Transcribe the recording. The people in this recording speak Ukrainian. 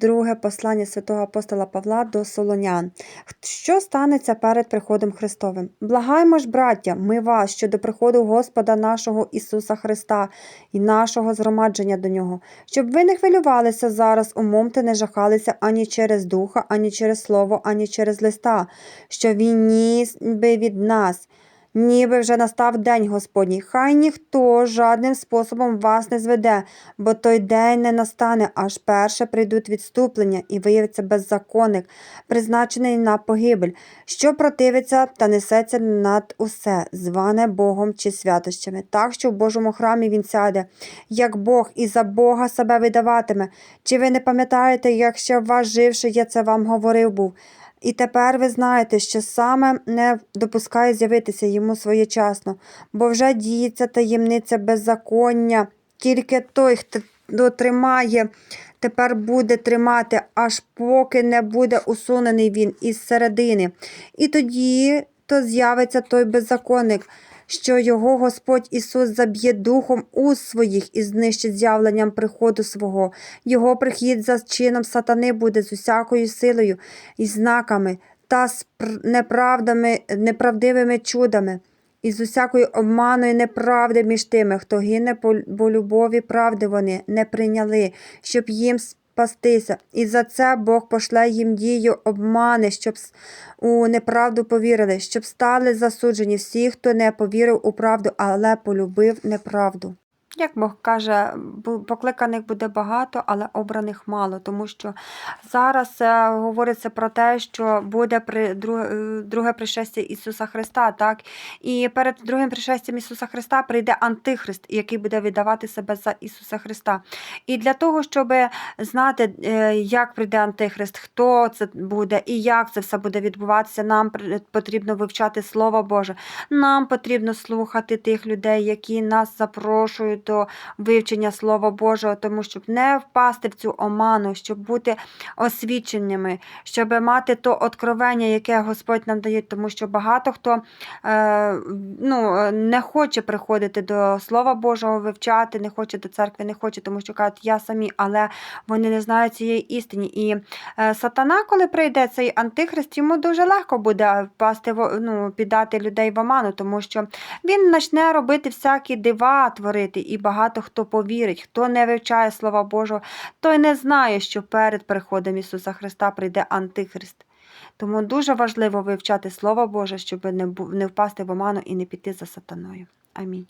друге послання святого апостола Павла до Солонян. Що станеться перед приходом Христовим? Благаємо ж, браття, ми вас щодо приходу Господа нашого Ісуса Христа і нашого згромадження до Нього, щоб ви не хвилювалися зараз умом та не жахалися ані через духа, ані через слово, ані через листа, що він ніс би від нас. Ніби вже настав день Господній. Хай ніхто жадним способом вас не зведе, бо той день не настане, аж перше прийдуть відступлення і виявиться беззаконник, призначений на погибель, що противиться та несеться над усе, зване Богом чи святощами, так що в Божому храмі він сяде, як Бог, і за Бога себе видаватиме. Чи ви не пам'ятаєте, як ще ваш живши, я це вам говорив був? І тепер ви знаєте, що саме не допускає з'явитися йому своєчасно, бо вже діється таємниця беззаконня. Тільки той, хто дотримає, тепер буде тримати, аж поки не буде усунений він із середини. І тоді то з'явиться той беззаконник, що його Господь Ісус заб'є духом уст своїх і знищить з'явленням приходу свого. Його прихід за чином сатани буде з усякою силою і знаками та з неправдами, неправдивими чудами. І з усякою обманою неправди між тими, хто гине бо любові правди вони не прийняли, щоб їм спастися. І за це Бог пошле їм дію обмани, щоб у неправду повірили, щоб стали засуджені всі, хто не повірив у правду, але полюбив неправду. Як Бог каже, покликаних буде багато, але обраних мало, тому що зараз е, говориться про те, що буде при друге, е, пришестя Ісуса Христа, так? І перед другим пришестям Ісуса Христа прийде Антихрист, який буде віддавати себе за Ісуса Христа. І для того, щоб знати, е, як прийде Антихрист, хто це буде і як це все буде відбуватися, нам потрібно вивчати Слово Боже. Нам потрібно слухати тих людей, які нас запрошують до вивчення Слова Божого, тому щоб не впасти в цю оману, щоб бути освіченими, щоб мати то откровення, яке Господь нам дає, тому що багато хто е, ну, не хоче приходити до Слова Божого, вивчати, не хоче до церкви, не хоче, тому що кажуть, я самі, але вони не знають цієї істини. І е, сатана, коли прийде цей антихрист, йому дуже легко буде впасти ну, піддати людей в оману, тому що він почне робити всякі дива творити, і багато хто повірить, хто не вивчає Слова Божого, той не знає, що перед приходом Ісуса Христа прийде Антихрист. Тому дуже важливо вивчати Слово Боже, щоб не, впасти в оману і не піти за сатаною. Амінь.